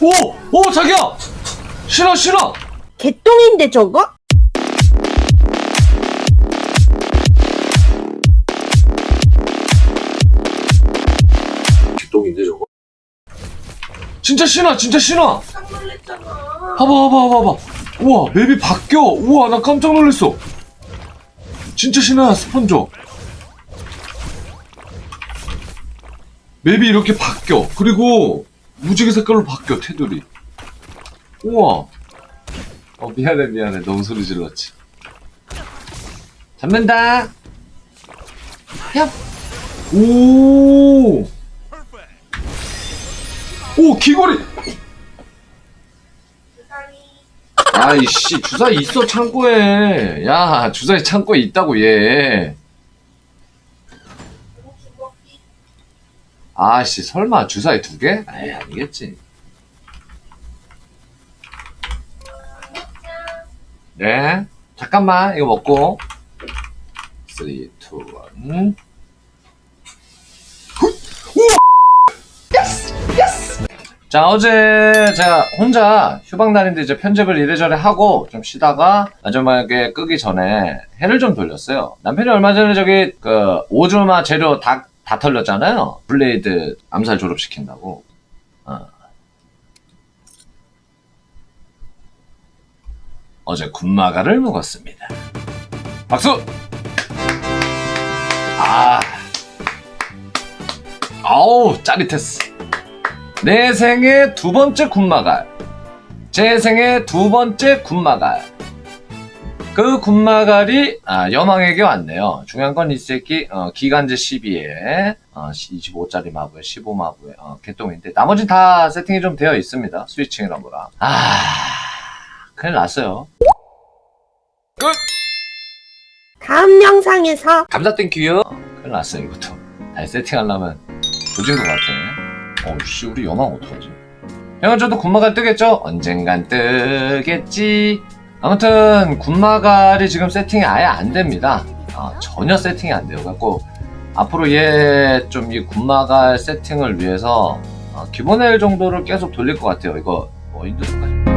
오! 오 자기야! 신어 신어! 개똥인데 저거? 똥인데 저거? 진짜 신어 진짜 신어! 봐봐 봐봐 봐봐 우와 맵이 바뀌어 우와 나 깜짝 놀랐어 진짜 신어야 스폰저 맵이 이렇게 바뀌어 그리고 무지개 색깔로 바뀌어 테두리. 우와. 어 미안해 미안해. 너무 소리 질렀지. 잡는다. 야 오! 오 귀걸이. 아이씨 주사위 있어 창고에. 야 주사위 창고에 있다고 얘 아씨 설마 주사위 두 개? 에이 아니겠지. 네 잠깐만 이거 먹고. 3, 2, 1자 어제 제가 혼자 휴방날인데 이제 편집을 이래저래 하고 좀 쉬다가 마지막에 끄기 전에 해를 좀 돌렸어요. 남편이 얼마 전에 저기 그 오즈마 재료 다, 다 털렸잖아요 블레이드 암살 졸업시킨다고 어. 어제 군마가를 먹었습니다 박수 아 아우 짜릿했어 내 생애 두 번째 군마갈. 제 생애 두 번째 군마갈. 그 군마갈이 아, 여망에게 왔네요. 중요한 건 이 새끼 어, 기간제 12에 어, 25짜리 마부에 15마부에 어, 개똥인데 나머지는 다 세팅이 좀 되어 있습니다. 스위칭이라 뭐라. 아 큰일 났어요. 끝! 다음 영상에서 감사 땡큐요. 어, 큰일 났어요 이것도. 다시 세팅하려면 조진 것 같아. 어우씨 우리 여망 어떡하지? 형은 저도 군마갈 뜨겠죠? 언젠간 뜨겠지. 아무튼 군마갈이 지금 세팅이 아예 안 됩니다. 아, 전혀 세팅이 안 돼요. 갖고 앞으로 얘 좀 이 군마갈 세팅을 위해서 어, 기본 L 정도를 계속 돌릴 것 같아요. 이거 뭐 인도까지.